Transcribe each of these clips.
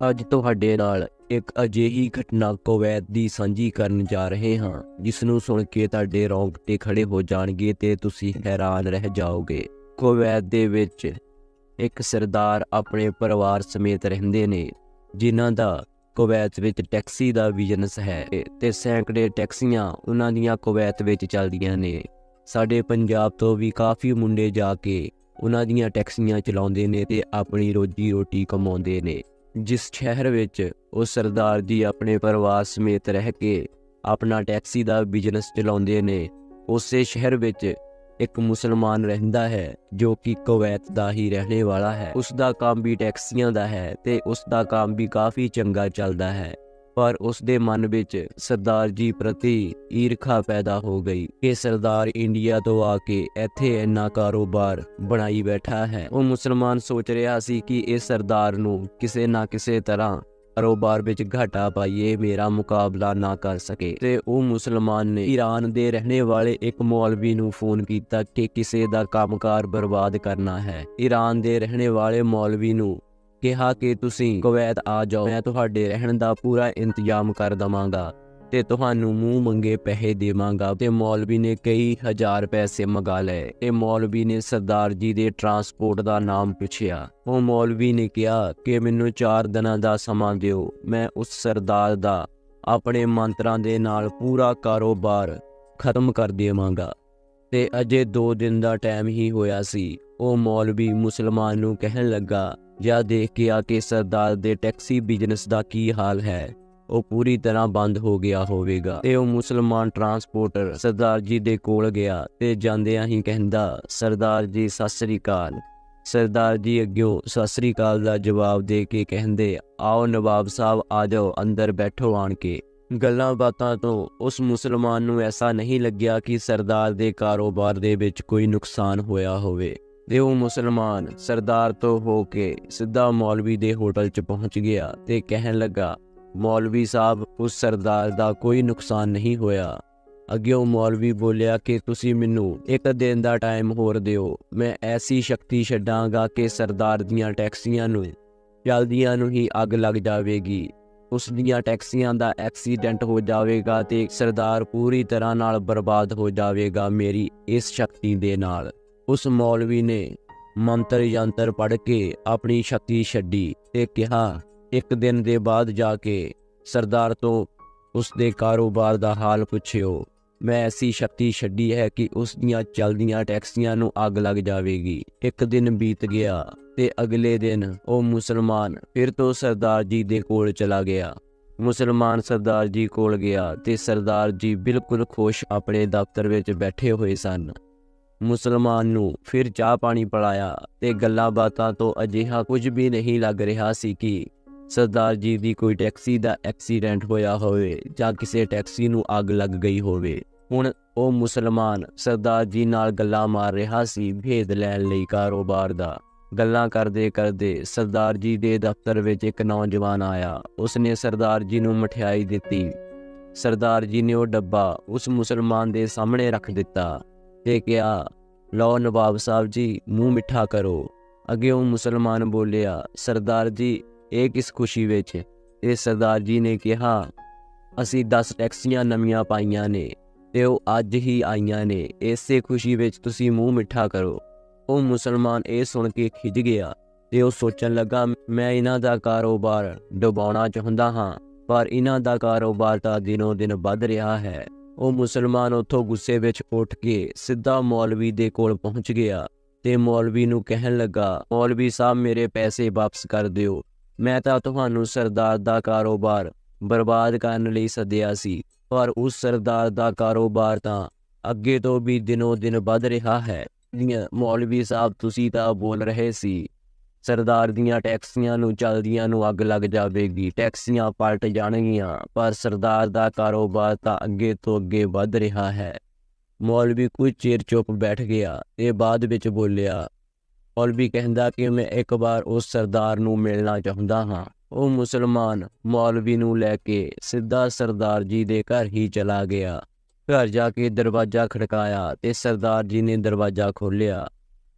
ਅੱਜ ਤੁਹਾਡੇ ਨਾਲ ਇੱਕ ਅਜਿਹੀ ਘਟਨਾ ਕੁਵੈਤ ਦੀ ਸਾਂਝੀ ਕਰਨ ਜਾ ਰਹੇ ਹਾਂ ਜਿਸ ਨੂੰ ਸੁਣ ਕੇ ਤੁਹਾਡੇ ਰੌਂਗਟੇ ਖੜੇ ਹੋ ਜਾਣਗੇ ਤੇ ਤੁਸੀਂ ਹੈਰਾਨ ਰਹਿ ਜਾਓਗੇ। ਕੁਵੈਤ ਦੇ ਵਿੱਚ ਇੱਕ ਸਰਦਾਰ ਆਪਣੇ ਪਰਿਵਾਰ ਸਮੇਤ ਰਹਿੰਦੇ ਨੇ, ਜਿਨ੍ਹਾਂ ਦਾ ਕੁਵੈਤ ਵਿੱਚ ਟੈਕਸੀ ਦਾ ਬਿਜ਼ਨਸ ਹੈ ਤੇ ਸੈਂਕੜੇ ਟੈਕਸੀਆਂ ਉਹਨਾਂ ਦੀਆਂ ਕੁਵੈਤ ਵਿੱਚ ਚੱਲਦੀਆਂ ਨੇ। ਸਾਡੇ ਪੰਜਾਬ ਤੋਂ ਵੀ ਕਾਫੀ ਮੁੰਡੇ ਜਾ ਕੇ ਉਹਨਾਂ ਦੀਆਂ ਟੈਕਸੀਆਂ ਚਲਾਉਂਦੇ ਨੇ ਤੇ ਆਪਣੀ ਰੋਜੀ ਰੋਟੀ ਕਮਾਉਂਦੇ ਨੇ। ਜਿਸ ਸ਼ਹਿਰ ਵਿੱਚ ਉਹ ਸਰਦਾਰ ਜੀ ਆਪਣੇ ਪਰਿਵਾਰ ਸਮੇਤ ਰਹਿ ਕੇ ਆਪਣਾ ਟੈਕਸੀ ਦਾ ਬਿਜ਼ਨਸ ਚਲਾਉਂਦੇ ਨੇ, ਉਸੇ ਸ਼ਹਿਰ ਵਿੱਚ ਇੱਕ ਮੁਸਲਮਾਨ ਰਹਿੰਦਾ ਹੈ ਜੋ ਕਿ ਕੁਵੈਤ ਦਾ ਹੀ ਰਹਿਣੇ ਵਾਲਾ ਹੈ। ਉਸ ਦਾ ਕੰਮ ਵੀ ਟੈਕਸੀਆਂ ਦਾ ਹੈ ਤੇ ਉਸ ਦਾ ਕੰਮ ਵੀ ਕਾਫੀ ਚੰਗਾ ਚੱਲਦਾ ਹੈ। ਪਰ ਉਸ ਦੇ ਮਨ ਵਿੱਚ ਸਰਦਾਰ ਜੀ ਪ੍ਰਤੀ ਈਰਖਾ ਪੈਦਾ ਹੋ ਗਈ ਕਿ ਸਰਦਾਰ ਇੰਡੀਆ ਤੋਂ ਆ ਕੇ ਇੱਥੇ ਇੰਨਾ ਕਾਰੋਬਾਰ ਬਣਾਈ ਬੈਠਾ ਹੈ। ਉਹ ਮੁਸਲਮਾਨ ਸੋਚ ਰਿਹਾ ਸੀ ਕਿ ਇਹ ਸਰਦਾਰ ਨੂੰ ਕਿਸੇ ਨਾ ਕਿਸੇ ਤਰ੍ਹਾਂ ਕਾਰੋਬਾਰ ਵਿੱਚ ਘਾਟਾ ਪਾਈਏ, ਮੇਰਾ ਮੁਕਾਬਲਾ ਨਾ ਕਰ ਸਕੇ। ਤੇ ਉਹ ਮੁਸਲਮਾਨ ਨੇ ਈਰਾਨ ਦੇ ਰਹਿਣੇ ਵਾਲੇ ਇੱਕ ਮੌਲਵੀ ਨੂੰ ਫੋਨ ਕੀਤਾ ਕਿ ਕਿਸੇ ਦਾ ਕੰਮਕਾਰ ਬਰਬਾਦ ਕਰਨਾ ਹੈ। ਈਰਾਨ ਦੇ ਰਹਿਣੇ ਵਾਲੇ ਮੌਲਵੀ ਨੂੰ ਕਿਹਾ ਕਿ ਤੁਸੀਂ ਕੁਵੈਤ ਆ ਜਾਓ। ਮੈਂ ਤੁਹਾਡੇ ਰਹਿਣ ਦਾ ਪੂਰਾ ਇੰਤਜ਼ਾਮ ਕਰ ਦਵਾਂਗਾ ਤੇ ਤੁਹਾਨੂੰ ਮੂੰਹ ਮੰਗੇ ਪੈਸੇ ਦੇਵਾਂਗਾ ਤੇ ਮੌਲਵੀ ਨੇ ਕਈ ਹਜ਼ਾਰ ਪੈਸੇ ਮੰਗਾ ਲਏ। ਤੇ ਮੌਲਵੀ ਨੇ ਸਰਦਾਰ ਜੀ ਦੇ ਟਰਾਂਸਪੋਰਟ ਦਾ ਨਾਮ ਪੁੱਛਿਆ। ਉਹ ਮੌਲਵੀ ਨੇ ਕਿਹਾ ਕਿ ਮੈਨੂੰ 4 ਦਿਨਾਂ ਦਾ ਸਮਾਂ ਦਿਓ। ਮੈਂ ਉਸ ਸਰਦਾਰ ਦਾ ਆਪਣੇ ਮੰਤਰਾਂ ਦੇ ਨਾਲ ਪੂਰਾ ਕਾਰੋਬਾਰ ਖਤਮ ਕਰ ਦੇਵਾਂਗਾ। ਤੇ ਅਜੇ 2 ਦਿਨ ਦਾ ਟਾਈਮ ਹੀ ਹੋਇਆ ਸੀ। ਉਹ ਮੌਲਵੀ ਮੁਸਲਮਾਨ ਨੂੰ ਕਹਿਣ ਲੱਗਾ, ਜਾਂ ਦੇਖ ਕੇ ਆ ਕਿ ਸਰਦਾਰ ਦੇ ਟੈਕਸੀ ਬਿਜ਼ਨਸ ਦਾ ਕੀ ਹਾਲ ਹੈ। ਉਹ ਪੂਰੀ ਤਰ੍ਹਾਂ ਬੰਦ ਹੋ ਗਿਆ ਹੋਵੇਗਾ। ਤੇ ਉਹ ਮੁਸਲਮਾਨ ਟਰਾਂਸਪੋਰਟਰ ਸਰਦਾਰ ਜੀ ਦੇ ਕੋਲ ਗਿਆ ਤੇ ਜਾਂਦਿਆਂ ਹੀ ਕਹਿੰਦਾ, ਸਰਦਾਰ ਜੀ, ਸਤਿ ਸ੍ਰੀ ਅਕਾਲ। ਸਰਦਾਰ ਜੀ ਅੱਗਿਓਂ ਸਤਿ ਸ੍ਰੀ ਅਕਾਲ ਦਾ ਜਵਾਬ ਦੇ ਕੇ ਕਹਿੰਦੇ, ਆਓ ਨਵਾਬ ਸਾਹਿਬ, ਆ ਜਾਓ, ਅੰਦਰ ਬੈਠੋ ਆਣ ਕੇ। ਗੱਲਾਂ ਬਾਤਾਂ ਤੋਂ ਉਸ ਮੁਸਲਮਾਨ ਨੂੰ ਐਸਾ ਨਹੀਂ ਲੱਗਿਆ ਕਿ ਸਰਦਾਰ ਦੇ ਕਾਰੋਬਾਰ ਦੇ ਵਿੱਚ ਕੋਈ ਨੁਕਸਾਨ ਹੋਇਆ ਹੋਵੇ। ਤੇ ਉਹ ਮੁਸਲਮਾਨ ਸਰਦਾਰ ਤੋਂ ਹੋ ਕੇ ਸਿੱਧਾ ਮੌਲਵੀ ਦੇ ਹੋਟਲ 'ਚ ਪਹੁੰਚ ਗਿਆ ਤੇ ਕਹਿਣ ਲੱਗਾ, ਮੌਲਵੀ ਸਾਹਿਬ, ਉਸ ਸਰਦਾਰ ਦਾ ਕੋਈ ਨੁਕਸਾਨ ਨਹੀਂ ਹੋਇਆ। ਅੱਗੇ ਉਹ ਮੌਲਵੀ ਬੋਲਿਆ ਕਿ ਤੁਸੀਂ ਮੈਨੂੰ ਇੱਕ ਦਿਨ ਦਾ ਟਾਈਮ ਹੋਰ ਦਿਓ, ਮੈਂ ਐਸੀ ਸ਼ਕਤੀ ਛੱਡਾਂਗਾ ਕਿ ਸਰਦਾਰ ਦੀਆਂ ਟੈਕਸੀਆਂ ਨੂੰ ਜਲਦੀਆਂ ਨੂੰ ਹੀ ਅੱਗ ਲੱਗ ਜਾਵੇਗੀ। ਉਸ ਦੀਆਂ ਟੈਕਸੀਆਂ ਦਾ ਐਕਸੀਡੈਂਟ ਹੋ ਜਾਵੇਗਾ ਤੇ ਸਰਦਾਰ ਪੂਰੀ ਤਰ੍ਹਾਂ ਨਾਲ ਬਰਬਾਦ ਹੋ ਜਾਵੇਗਾ ਮੇਰੀ ਇਸ ਸ਼ਕਤੀ ਦੇ ਨਾਲ। ਉਸ ਮੌਲਵੀ ਨੇ ਮੰਤਰ ਯੰਤਰ ਪੜ੍ਹ ਕੇ ਆਪਣੀ ਸ਼ਕਤੀ ਛੱਡੀ ਤੇ ਕਿਹਾ, ਇੱਕ ਦਿਨ ਦੇ ਬਾਅਦ ਜਾ ਕੇ ਸਰਦਾਰ ਤੋਂ ਉਸ ਦੇ ਕਾਰੋਬਾਰ ਦਾ ਹਾਲ ਪੁੱਛਿਓ। ਮੈਂ ਐਸੀ ਸ਼ਕਤੀ ਛੱਡੀ ਹੈ ਕਿ ਉਸ ਦੀਆਂ ਚਲਦੀਆਂ ਟੈਕਸੀਆਂ ਨੂੰ ਅੱਗ ਲੱਗ ਜਾਵੇਗੀ। ਇੱਕ ਦਿਨ ਬੀਤ ਗਿਆ ਤੇ ਅਗਲੇ ਦਿਨ ਉਹ ਮੁਸਲਮਾਨ ਫਿਰ ਤੋਂ ਸਰਦਾਰ ਜੀ ਦੇ ਕੋਲ ਚਲਾ ਗਿਆ। ਮੁਸਲਮਾਨ ਸਰਦਾਰ ਜੀ ਕੋਲ ਗਿਆ ਤੇ ਸਰਦਾਰ ਜੀ ਬਿਲਕੁਲ ਖੁਸ਼ ਆਪਣੇ ਦਫ਼ਤਰ ਵਿੱਚ ਬੈਠੇ ਹੋਏ ਸਨ। ਮੁਸਲਮਾਨ ਨੂੰ ਫਿਰ ਚਾਹ ਪਾਣੀ ਪਿਲਾਇਆ ਤੇ ਗੱਲਾਂ ਬਾਤਾਂ ਤੋਂ ਅਜਿਹਾ ਕੁਝ ਵੀ ਨਹੀਂ ਲੱਗ ਰਿਹਾ ਸੀ ਕਿ ਸਰਦਾਰ ਜੀ ਦੀ ਕੋਈ ਟੈਕਸੀ ਦਾ ਐਕਸੀਡੈਂਟ ਹੋਇਆ ਹੋਵੇ ਜਾਂ ਕਿਸੇ ਟੈਕਸੀ ਨੂੰ ਅੱਗ ਲੱਗ ਗਈ ਹੋਵੇ। ਹੁਣ ਉਹ ਮੁਸਲਮਾਨ ਸਰਦਾਰ ਜੀ ਨਾਲ ਗੱਲਾਂ ਮਾਰ ਰਿਹਾ ਸੀ, ਭੇਦ ਲੈਣ ਲਈ ਕਾਰੋਬਾਰ ਦਾ। ਗੱਲਾਂ ਕਰਦੇ ਕਰਦੇ ਸਰਦਾਰ ਜੀ ਦੇ ਦਫ਼ਤਰ ਵਿੱਚ ਇੱਕ ਨੌਜਵਾਨ ਆਇਆ। ਉਸਨੇ ਸਰਦਾਰ ਜੀ ਨੂੰ ਮਠਿਆਈ ਦਿੱਤੀ। ਸਰਦਾਰ ਜੀ ਨੇ ਉਹ ਡੱਬਾ ਉਸ ਮੁਸਲਮਾਨ ਦੇ ਸਾਹਮਣੇ ਰੱਖ ਦਿੱਤਾ। ਤੇ ਕਿਹਾ, ਲਓ ਨਵਾਬ ਸਾਹਿਬ ਜੀ, ਮੂੰਹ ਮਿੱਠਾ ਕਰੋ। ਅੱਗੇ ਉਹ ਮੁਸਲਮਾਨ ਬੋਲਿਆ, ਸਰਦਾਰ ਜੀ, ਇਹ ਕਿਸ ਖੁਸ਼ੀ ਵਿੱਚ? ਇਹ ਸਰਦਾਰ ਜੀ ਨੇ ਕਿਹਾ, ਅਸੀਂ 10 ਟੈਕਸੀਆਂ ਨਵੀਆਂ ਪਾਈਆਂ ਨੇ ਤੇ ਉਹ ਅੱਜ ਹੀ ਆਈਆਂ ਨੇ, ਇਸੇ ਖੁਸ਼ੀ ਵਿੱਚ ਤੁਸੀਂ ਮੂੰਹ ਮਿੱਠਾ ਕਰੋ। ਉਹ ਮੁਸਲਮਾਨ ਇਹ ਸੁਣ ਕੇ ਖਿਜ ਗਿਆ ਤੇ ਉਹ ਸੋਚਣ ਲੱਗਾ, ਮੈਂ ਇਹਨਾਂ ਦਾ ਕਾਰੋਬਾਰ ਡੁਬਾਉਣਾ ਚਾਹੁੰਦਾ ਹਾਂ, ਪਰ ਇਹਨਾਂ ਦਾ ਕਾਰੋਬਾਰ ਤਾਂ ਦਿਨੋਂ ਦਿਨ ਵੱਧ ਰਿਹਾ ਹੈ। ਉਹ ਮੁਸਲਮਾਨ ਉੱਥੋਂ ਗੁੱਸੇ ਵਿੱਚ ਉੱਠ ਕੇ ਸਿੱਧਾ ਮੌਲਵੀ ਦੇ ਕੋਲ ਪਹੁੰਚ ਗਿਆ ਤੇ ਮੌਲਵੀ ਨੂੰ ਕਹਿਣ ਲੱਗਾ, ਮੌਲਵੀ ਸਾਹਿਬ, ਮੇਰੇ ਪੈਸੇ ਵਾਪਸ ਕਰ ਦਿਓ। ਮੈਂ ਤਾਂ ਤੁਹਾਨੂੰ ਸਰਦਾਰ ਦਾ ਕਾਰੋਬਾਰ ਬਰਬਾਦ ਕਰਨ ਲਈ ਸੱਦਿਆ ਸੀ, ਪਰ ਉਸ ਸਰਦਾਰ ਦਾ ਕਾਰੋਬਾਰ ਤਾਂ ਅੱਗੇ ਤੋਂ ਵੀ ਦਿਨੋ ਦਿਨ ਵੱਧ ਰਿਹਾ ਹੈ। ਦੀਆਂ ਮੌਲਵੀ ਸਾਹਿਬ, ਤੁਸੀਂ ਤਾਂ ਬੋਲ ਰਹੇ ਸੀ ਸਰਦਾਰ ਦੀਆਂ ਟੈਕਸੀਆਂ ਨੂੰ ਚਲਦੀਆਂ ਨੂੰ ਅੱਗ ਲੱਗ ਜਾਵੇਗੀ। ਟੈਕਸੀਆਂ ਪਲਟ ਜਾਣਗੀਆਂ, ਪਰ ਸਰਦਾਰ ਦਾ ਕਾਰੋਬਾਰ ਤਾਂ ਅੱਗੇ ਤੋਂ ਅੱਗੇ ਵੱਧ ਰਿਹਾ ਹੈ। ਮੌਲਵੀ ਕੁਝ ਚਿਰ ਚੁੱਪ ਬੈਠ ਗਿਆ ਤੇ ਬਾਅਦ ਵਿੱਚ ਬੋਲਿਆ, ਮੌਲਵੀ ਕਹਿੰਦਾ ਕਿ ਮੈਂ ਇੱਕ ਵਾਰ ਉਸ ਸਰਦਾਰ ਨੂੰ ਮਿਲਣਾ ਚਾਹੁੰਦਾ ਹਾਂ। ਉਹ ਮੁਸਲਮਾਨ। ਮੌਲਵੀ ਨੂੰ ਲੈ ਕੇ ਸਿੱਧਾ ਸਰਦਾਰ ਜੀ ਦੇ ਘਰ ਹੀ ਚਲਾ ਗਿਆ। ਘਰ ਜਾ ਕੇ ਦਰਵਾਜ਼ਾ ਖੜਕਾਇਆ ਤੇ ਸਰਦਾਰ ਜੀ ਨੇ ਦਰਵਾਜ਼ਾ ਖੋਲ੍ਹਿਆ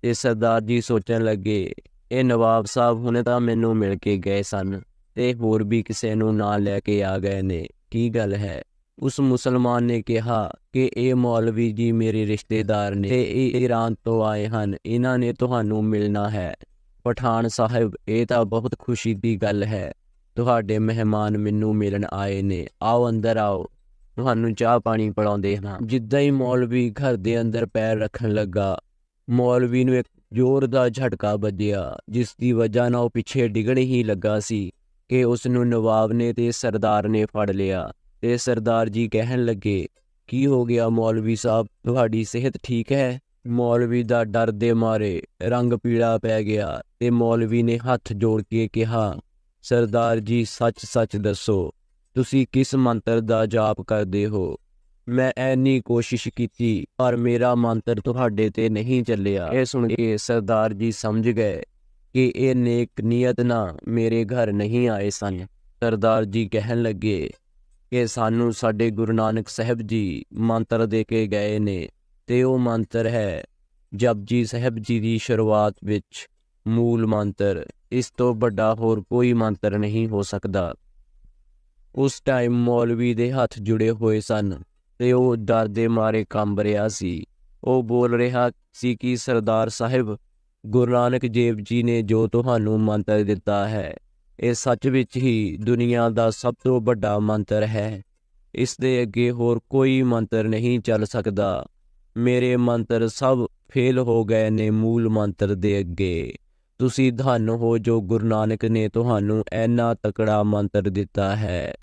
ਤੇ ਸਰਦਾਰ ਜੀ ਸੋਚਣ ਲੱਗੇ ਇਹ ਨਵਾਬ ਸਾਹਿਬ ਹੁਣੇ ਤਾਂ ਮੈਨੂੰ ਮਿਲ ਕੇ ਗਏ ਸਨ ਤੇ ਹੋਰ ਵੀ ਕਿਸੇ ਨੂੰ ਨਾਲ ਲੈ ਕੇ ਆ ਗਏ ਨੇ। ਕੀ ਗੱਲ ਹੈ? ਉਸ ਮੁਸਲਮਾਨ ਨੇ ਕਿਹਾ ਕਿ ਇਹ ਮੌਲਵੀ ਜੀ ਮੇਰੇ ਰਿਸ਼ਤੇਦਾਰ ਨੇ ਤੇ ਇਹ ਈਰਾਨ ਤੋਂ ਆਏ ਹਨ। ਇਹਨਾਂ ਨੇ ਤੁਹਾਨੂੰ ਮਿਲਣਾ ਹੈ। ਪਠਾਨ ਸਾਹਿਬ, ਇਹ ਤਾਂ ਬਹੁਤ ਖੁਸ਼ੀ ਦੀ ਗੱਲ ਹੈ। ਤੁਹਾਡੇ ਮਹਿਮਾਨ ਮੈਨੂੰ ਮਿਲਣ ਆਏ ਨੇ। ਆਓ, ਅੰਦਰ ਆਓ। ਤੁਹਾਨੂੰ ਚਾਹ ਪਾਣੀ ਪਿਲਾਉਂਦੇ ਹਾਂ। ਜਿੱਦਾਂ ਹੀ ਮੌਲਵੀ ਘਰ ਦੇ ਅੰਦਰ ਪੈਰ ਰੱਖਣ ਲੱਗਾ, ਮੌਲਵੀ ਨੂੰ ਇੱਕ ਜ਼ੋਰ ਦਾ ਝਟਕਾ ਵੱਜਿਆ ਜਿਸ ਦੀ ਵਜ੍ਹਾ ਨਾਲ ਉਹ ਪਿੱਛੇ ਡਿੱਗਣ ਹੀ ਲੱਗਾ ਸੀ ਕਿ ਉਸ ਨੂੰ ਨਵਾਬ ਨੇ ਤੇ ਸਰਦਾਰ ਨੇ ਫੜ ਲਿਆ ਤੇ ਸਰਦਾਰ ਜੀ ਕਹਿਣ ਲੱਗੇ, ਕੀ ਹੋ ਗਿਆ ਮੌਲਵੀ ਸਾਹਿਬ? ਤੁਹਾਡੀ ਸਿਹਤ ਠੀਕ ਹੈ? ਮੌਲਵੀ ਦਾ ਡਰ ਦੇ ਮਾਰੇ ਰੰਗ ਪੀਲਾ ਪੈ ਗਿਆ ਤੇ ਮੌਲਵੀ ਨੇ ਹੱਥ ਜੋੜ ਕੇ ਕਿਹਾ, ਸਰਦਾਰ ਜੀ, ਸੱਚ-ਸੱਚ ਦੱਸੋ, ਤੁਸੀਂ ਕਿਸ ਮੰਤਰ ਦਾ ਜਾਪ ਕਰਦੇ ਹੋ? ਮੈਂ ਐਨੀ ਕੋਸ਼ਿਸ਼ ਕੀਤੀ ਪਰ ਮੇਰਾ ਮੰਤਰ ਤੁਹਾਡੇ ਤੇ ਨਹੀਂ ਚੱਲਿਆ। ਇਹ ਸੁਣ ਕੇ ਸਰਦਾਰ ਜੀ ਸਮਝ ਗਏ ਕਿ ਇਹ ਨੇਕ ਨੀਅਤ ਨਾਲ ਮੇਰੇ ਘਰ ਨਹੀਂ ਆਏ ਸਨ। ਸਰਦਾਰ ਜੀ ਕਹਿਣ ਲੱਗੇ ਕਿ ਸਾਨੂੰ ਸਾਡੇ ਗੁਰੂ ਨਾਨਕ ਸਾਹਿਬ ਜੀ ਮੰਤਰ ਦੇ ਕੇ ਗਏ ਨੇ ਤੇ ਉਹ ਮੰਤਰ ਹੈ ਜਪਜੀ ਸਾਹਿਬ ਜੀ ਦੀ ਸ਼ੁਰੂਆਤ ਵਿੱਚ ਮੂਲ ਮੰਤਰ। ਇਸ ਤੋਂ ਵੱਡਾ ਹੋਰ ਕੋਈ ਮੰਤਰ ਨਹੀਂ ਹੋ ਸਕਦਾ। ਉਸ ਟਾਈਮ ਮੌਲਵੀ ਦੇ ਹੱਥ ਜੁੜੇ ਹੋਏ ਸਨ। ਤੇ ਉਹ ਡਰ ਦੇ ਮਾਰੇ ਕੰਬ ਰਿਹਾ ਸੀ। ਉਹ ਬੋਲ ਰਿਹਾ ਸੀ ਕਿ ਸਰਦਾਰ ਸਾਹਿਬ, ਗੁਰੂ ਨਾਨਕ ਦੇਵ ਜੀ ਨੇ ਜੋ ਤੁਹਾਨੂੰ ਮੰਤਰ ਦਿੱਤਾ ਹੈ, ਇਹ ਸੱਚ ਵਿੱਚ ਹੀ ਦੁਨੀਆ ਦਾ ਸਭ ਤੋਂ ਵੱਡਾ ਮੰਤਰ ਹੈ। ਇਸ ਦੇ ਅੱਗੇ ਹੋਰ ਕੋਈ ਮੰਤਰ ਨਹੀਂ ਚੱਲ ਸਕਦਾ। ਮੇਰੇ ਮੰਤਰ ਸਭ ਫੇਲ ਹੋ ਗਏ ਨੇ ਮੂਲ ਮੰਤਰ ਦੇ ਅੱਗੇ। ਤੁਸੀਂ ਧੰਨ ਹੋ ਜੋ ਗੁਰੂ ਨਾਨਕ ਨੇ ਤੁਹਾਨੂੰ ਐਨਾ ਤਕੜਾ ਮੰਤਰ ਦਿੱਤਾ ਹੈ।